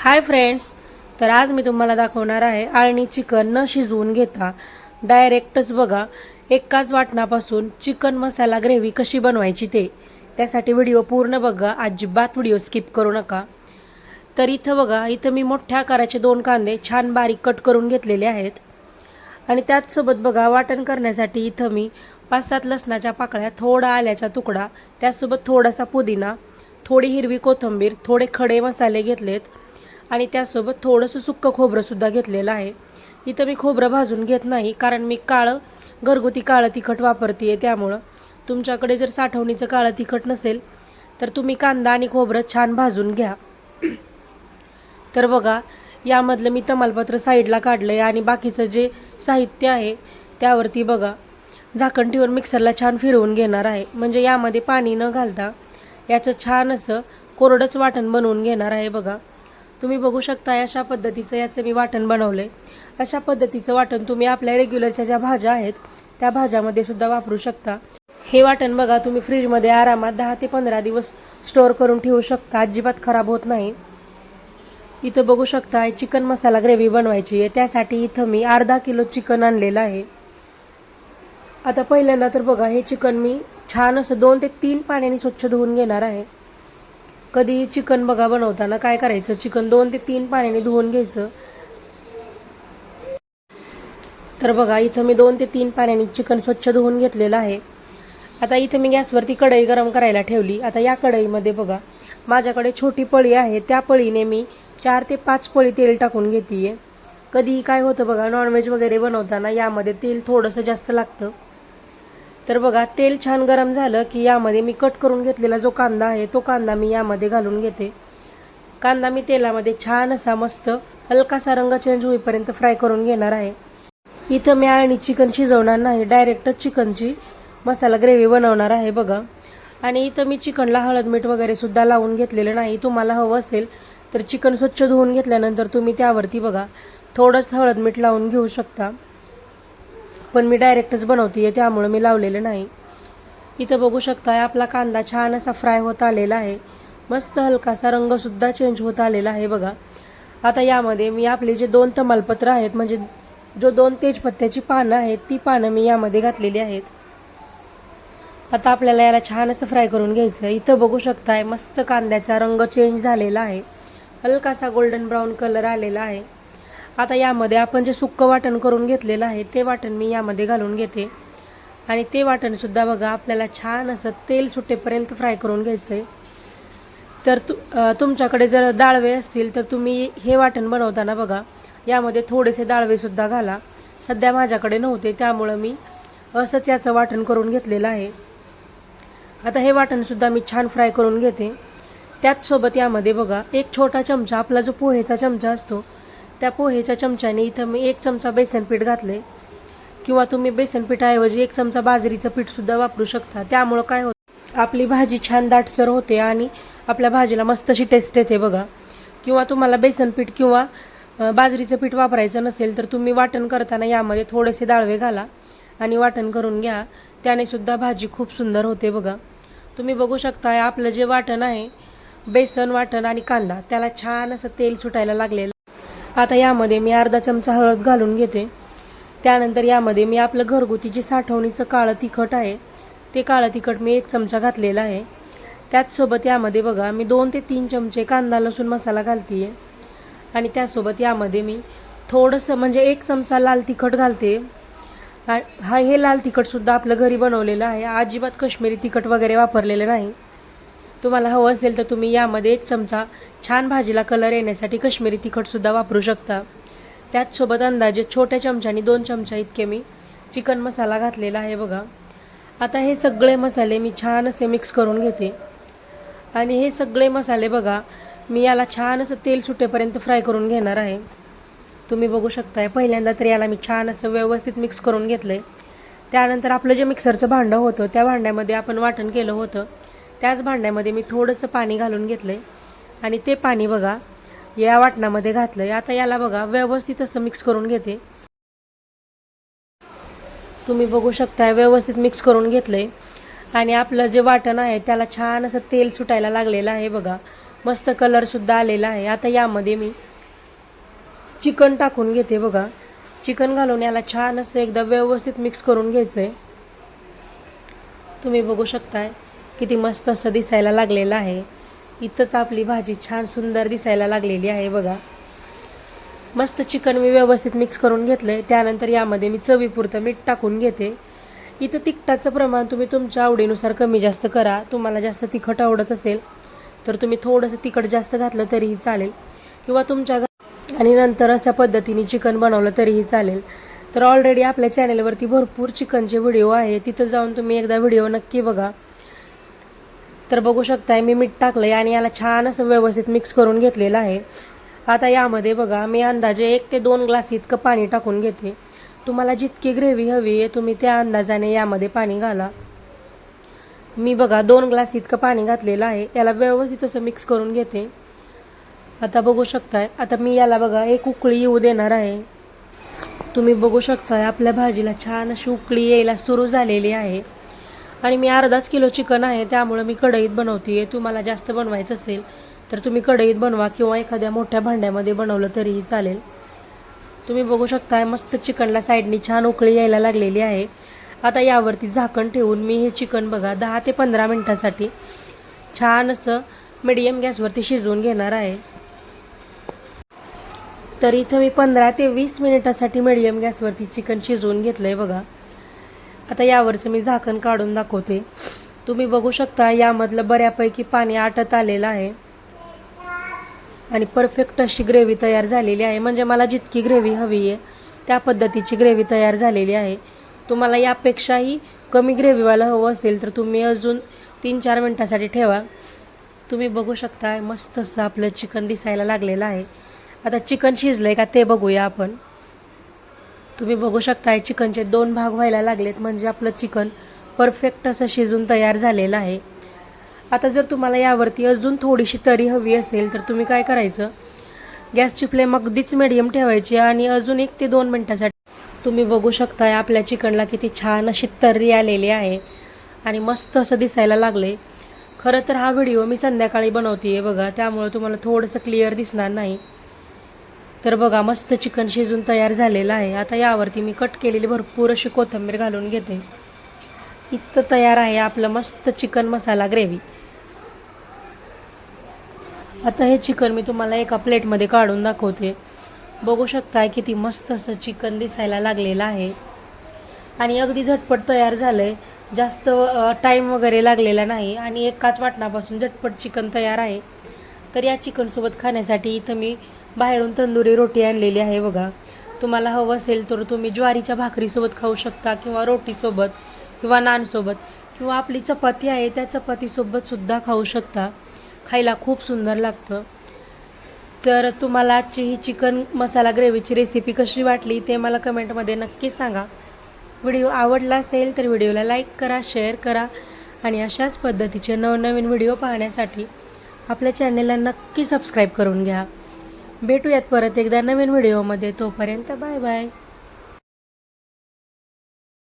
Hi friends तर आज मी तुम्हाला दाखवणार आहे आळणी चिकन न शिजवून घेता. डायरेक्टच बघा एकाच वाटणापासून चिकन मसाला ग्रेव्ही कशी बनवायची ते. त्यासाठी व्हिडिओ पूर्ण बघा अजिबात व्हिडिओ स्किप करू नका. तर इथं बघा इथं मी मोठ्या आकाराचे दोन कांदे छान बारीक कट करून घेतलेले आहेत. आणि त्याचसोबत बघा वाटण करण्यासाठी इथं मी पाच सात लसणाच्या पाकळ्या थोडा आल्याचा तुकडा त्याचसोबत थोडासा पुदिना थोडी हिरवी कोथिंबीर थोडे खडे मसाले घेतलेत. आणि त्यासोबत थोडंसं सुक्कं खोबरंसुद्धा घेतलेलं आहे. इथं मी खोबरं भाजून घेत नाही कारण मी काळं घरगुती काळं तिखट वापरते आहे त्यामुळं. तुमच्याकडे जर साठवणीचं काळं तिखट नसेल तर तुम्ही कांदा आणि खोबरं छान भाजून घ्या. तर बघा यामधलं मी तमालपत्र साईडला काढलं आहे आणि बाकीचं जे साहित्य आहे त्यावरती बघा. झाकण ठेवून मिक्सरला छान फिरवून घेणार आहे. म्हणजे यामध्ये पाणी न घालता याचं छान असं कोरडंच वाटण बनवून घेणार आहे बघा. तुम्ही बघू शकता अशा पद्धतीचं याचं मी वाटण बनवलं आहे अशा पद्धतीचं वाटण तुम्ही आपल्या रेग्युलरच्या ज्या भाज्या आहेत त्या भाज्यामध्ये सुद्धा वापरू शकता. हे वाटण बघा तुम्ही फ्रीजमध्ये आरामात दहा ते पंधरा दिवस स्टोअर करून ठेवू शकता. अजिबात खराब होत नाही. इथं बघू शकता चिकन मसाला ग्रेव्ही बनवायची आहे. त्यासाठी इथं मी अर्धा किलो चिकन आणलेलं आहे. आता पहिल्यांदा तर बघा हे चिकन मी छान असं दोन ते तीन पाण्याने स्वच्छ धुवून घेणार आहे. कधीही चिकन बघा बनवताना काय करायचं? चिकन दोन ते तीन पाण्याने धुवून घ्यायचं. तर बघा इथं मी दोन ते तीन पाण्याने चिकन स्वच्छ धुवून घेतलेलं आहे. आता इथं मी गॅसवरती कढई गरम करायला ठेवली. आता या कढईमध्ये बघा माझ्याकडे छोटी पळी आहे. त्या पळीने मी चार ते पाच पळी तेल टाकून घेते कधीही काय होतं बघा नॉनव्हेज वगैरे बनवताना यामध्ये तेल थोडंसं जास्त लागतं. तर बघा तेल छान गरम झालं की यामध्ये मी कट करून घेतलेला जो कांदा आहे तो कांदा मी यामध्ये घालून घेते. कांदा मी तेलामध्ये छान असा मस्त हलकासा रंग चेंज होईपर्यंत फ्राय करून घेणार आहे. इथं मी आणि चिकन शिजवणार नाही डायरेक्टच चिकनची मसाला ग्रेव्ही बनवणार आहे बघा. आणि इथं मी चिकनला हळद मीठ वगैरे सुद्धा लावून घेतलेलं नाही. तुम्हाला हवं असेल तर चिकन स्वच्छ धुवून घेतल्यानंतर तुम्ही त्यावरती बघा थोडंसं हळद मीठ लावून घेऊ शकता. पण मी डायरेक्टच बनवते त्यामुळं मी लावलेलं नाही. इथं बघू शकता आपला कांदा छान असा फ्राय होत आलेला आहे. मस्त हलकासा रंगसुद्धा चेंज होत आलेला आहे बघा. आता यामध्ये मी आपले जे दोन तमालपत्र आहेत म्हणजे जो दोन तेजपत्त्याची पानं आहेत ती पानं मी यामध्ये घातलेली आहेत. आता आपल्याला याला छान असं फ्राय करून घ्यायचं आहे. इथं बघू शकताय मस्त कांद्याचा रंग चेंज झालेला आहे. हलकासा गोल्डन ब्राऊन कलर आलेला आहे. आता यामध्ये आपण जे सुक्कं वाटण करून घेतलेलं आहे ते वाटण मी यामध्ये घालून घेते. आणि ते वाटणसुद्धा बघा आपल्याला छान असं तेल सुटेपर्यंत फ्राय करून घ्यायचं आहे तर तु तुमच्याकडे जर डाळवे असतील तर तुम्ही हे वाटण बनवताना बघा यामध्ये थोडेसे डाळवेसुद्धा घाला. सध्या माझ्याकडे नव्हते त्यामुळं मी असंच याचं वाटण करून घेतलेलं आहे. आता हे वाटणसुद्धा मी छान फ्राय करून घेते. त्याचसोबत यामध्ये बघा एक छोटा चमचा आपला जो पोहेचा चमचा असतो त्या पोहेच्या चमच्याने इथं मी एक चमचा बेसन पीठ घातले किंवा तुम्ही बेसन पिठाऐवजी एक चमचा बाजरीचं पीठसुद्धा वापरू शकता. त्यामुळं काय होतं आपली भाजी छान दाटसर होते आणि आपल्या भाजीला मस्त अशी टेस्ट येते बघा. किंवा तुम्हाला बेसन पीठ किंवा बाजरीचं पीठ वापरायचं नसेल तर तुम्ही वाटण करताना यामध्ये थोडेसे डाळवे घाला आणि वाटण करून घ्या. त्याने सुद्धा भाजी खूप सुंदर होते बघा. तुम्ही बघू शकता आपलं जे वाटण आहे बेसन वाटण आणि कांदा त्याला छान असं तेल सुटायला लागलेलं आता यामध्ये मी अर्धा चमचा हळद घालून घेते. त्यानंतर यामध्ये मी आपलं घरगुती जे साठवणीचं काळं तिखट आहे. ते काळं तिखट मी एक चमचा घातलेला आहे. त्याचसोबत यामध्ये बघा मी दोन ते तीन चमचे कांदा लसूण मसाला घालते आहे आणि त्यासोबत यामध्ये मी थोडंसं म्हणजे एक चमचा लाल तिखट घालते. हा हे लाल तिखटसुद्धा आपलं घरी बनवलेलं आहे. अजिबात कश्मीरी तिखट वगैरे वापरलेलं नाही. तुम्हाला हवं असेल तर तुम्ही यामध्ये एक चमचा छान भाजीला कलर येण्यासाठी कश्मीरी तिखटसुद्धा वापरू शकता. त्याचसोबत अंदाजे छोट्या चमच्यानी दोन चमचा इतके मी चिकन मसाला घातलेला आहे बघा. आता हे सगळे मसाले मी छान असे मिक्स करून घेते. आणि हे सगळे मसाले बघा मी याला छान असं तेल सुटेपर्यंत फ्राय करून घेणार आहे. तुम्ही बघू शकताय पहिल्यांदा तर याला मी छान असं व्यवस्थित मिक्स करून घेतलं आहे त्यानंतर आपलं जे मिक्सरचं भांडं होतं त्या भांड्यामध्ये आपण वाटण केलं होतं. त्याच भांड्यामध्ये मी थोडंसं पाणी घालून घेतलं आहे आणि ते पाणी बघा या वाटणामध्ये घातलं आहे आता याला बघा व्यवस्थित असं मिक्स करून घेते. तुम्ही बघू शकता व्यवस्थित मिक्स करून घेतलं आहे आणि आपलं जे वाटण आहे त्याला छान असं तेल सुटायला लागलेलं आहे बघा. मस्त कलरसुद्धा आलेला आहे. आता यामध्ये मी चिकन टाकून घेते बघा. चिकन घालून याला छान असं एकदा व्यवस्थित मिक्स करून घ्यायचं आहे तुम्ही बघू शकताय. किती मस्त असं दिसायला लागलेलं आहे. इथंच आपली भाजी छान सुंदर दिसायला लागलेली आहे बघा. मस्त चिकन मी व्यवस्थित मिक्स करून घेतलं आहे त्यानंतर यामध्ये मी चवीपुरतं मीठ टाकून घेते. इथं तिखटाचं प्रमाण तुम्ही तुमच्या आवडीनुसार कमी जास्त करा. तुम्हाला जास्त तिखट आवडत असेल तर तुम्ही थोडंसं तिखट जास्त घातलं तरीही चालेल. किंवा तुमच्या आणि नंतर अशा पद्धतीने चिकन बनवलं तरीही चालेल. तर ऑलरेडी आपल्या चॅनेलवरती भरपूर चिकनचे व्हिडिओ आहे तिथं जाऊन तुम्ही एकदा व्हिडिओ नक्की बघा. तर बघू शकताय मी मीठ टाकलंय आणि याला छान असं व्यवस्थित मिक्स करून घेतलेलं आहे. आता यामध्ये बघा मी अंदाजे एक ते दोन ग्लास इतकं पाणी टाकून घेते. तुम्हाला जितकी ग्रेव्ही हवी आहे तुम्ही त्या अंदाजाने यामध्ये पाणी घाला. मी बघा दोन ग्लास इतकं पाणी घातलेलं आहे. याला व्यवस्थित असं मिक्स करून घेते. आता बघू शकताय आता मी याला बघा एक उकळी येऊ देणार आहे. तुम्ही बघू शकताय आपल्या भाजीला छान अशी उकळी यायला सुरू झालेली आहे. आणि मी अर्धाच किलो चिकन आहे त्यामुळं मी कढईत बनवते आहे तुम्हाला जास्त बनवायचं असेल तर तुम्ही कढईत बनवा किंवा एखाद्या मोठ्या भांड्यामध्ये बनवलं तरीही चालेल. तुम्ही बघू शकताय मस्त चिकनला साईडनी छान उकळी यायला लागलेली आहे. आता यावरती झाकण ठेवून मी हे चिकन बघा दहा ते पंधरा मिनटासाठी छान असं मिडियम गॅसवरती शिजवून घेणार आहे. तर इथं मी पंधरा ते वीस मिनिटासाठी मिडियम गॅसवरती चिकन शिजवून घेतलं आहे बघा. आता यावरचं मी झाकण काढून दाखवते. तुम्ही बघू शकता यामधलं बऱ्यापैकी पाणी आटत आलेलं आहे. आणि परफेक्ट अशी ग्रेव्ही तयार झालेली आहे. म्हणजे मला जितकी ग्रेव्ही हवी आहे त्या पद्धतीची ग्रेव्ही तयार झालेली आहे. तुम्हाला यापेक्षाही कमी ग्रेव्हीवाला हवं असेल तर तुम्ही अजून तीन चार मिनटासाठी ठेवा. तुम्ही बघू शकता मस्त असं आपलं चिकन दिसायला लागलेलं आहे. आता चिकन शिजलं आहे का ते बघूया आपण. तुम्ही बघू शकताय चिकनचे दोन भाग व्हायला लागलेत म्हणजे आपलं चिकन परफेक्ट असं शिजून तयार झालेलं आहे. आता जर तुम्हाला यावरती अजून थोडीशी तरी हवी असेल तर तुम्ही काय करायचं? गॅसची फ्लेम अगदीच मिडियम ठेवायची आणि अजून एक ते दोन मिनटासाठी तुम्ही बघू शकताय आपल्या चिकनला किती छान अशी तर्री आलेली आहे आणि मस्त असं दिसायला लागले खरं तर हा व्हिडिओ मी संध्याकाळी बनवते आहे बघा त्यामुळे तुम्हाला थोडंसं क्लिअर दिसणार नाही. तर बघा मस्त चिकन शिजून तयार झालेलं आहे. आता यावरती मी कट केलेली भरपूर अशी कोथिंबीर घालून घेते. इतकं तयार आहे आपलं मस्त चिकन मसाला ग्रेव्ही. आता हे चिकन मी तुम्हाला एका प्लेटमध्ये काढून दाखवते. बघू शकताय किती मस्त असं चिकन दिसायला लागलेलं आहे. आणि अगदी झटपट तयार झालं आहे जास्त टाईम वगैरे लागलेला नाही. आणि एकाच वाटणापासून झटपट चिकन तयार आहे. तर या चिकनसोबत खाण्यासाठी इथं मी बाहेरून तंदुरी रोटी आणलेली आहे बघा. तुम्हाला हवं असेल तर तुम्ही ज्वारीच्या भाकरीसोबत खाऊ शकता किंवा रोटीसोबत किंवा नानसोबत किंवा आपली चपाती आहे त्या चपातीसोबत सुद्धा खाऊ शकता. खायला खूप सुंदर लागतं. तर तुम्हाला आजची ही चिकन मसाला ग्रेव्हीची रेसिपी कशी वाटली ते मला कमेंटमध्ये नक्की सांगा. व्हिडिओ आवडला असेल तर व्हिडिओला लाईक करा शेअर करा आणि अशाच पद्धतीचे नवनवीन व्हिडिओ पाहण्यासाठी आपल्या चॅनेलला नक्की सबस्क्राईब करून घ्या. भेटूयात परत एकदा नवीन व्हिडिओमध्ये. तोपर्यंत बाय बाय.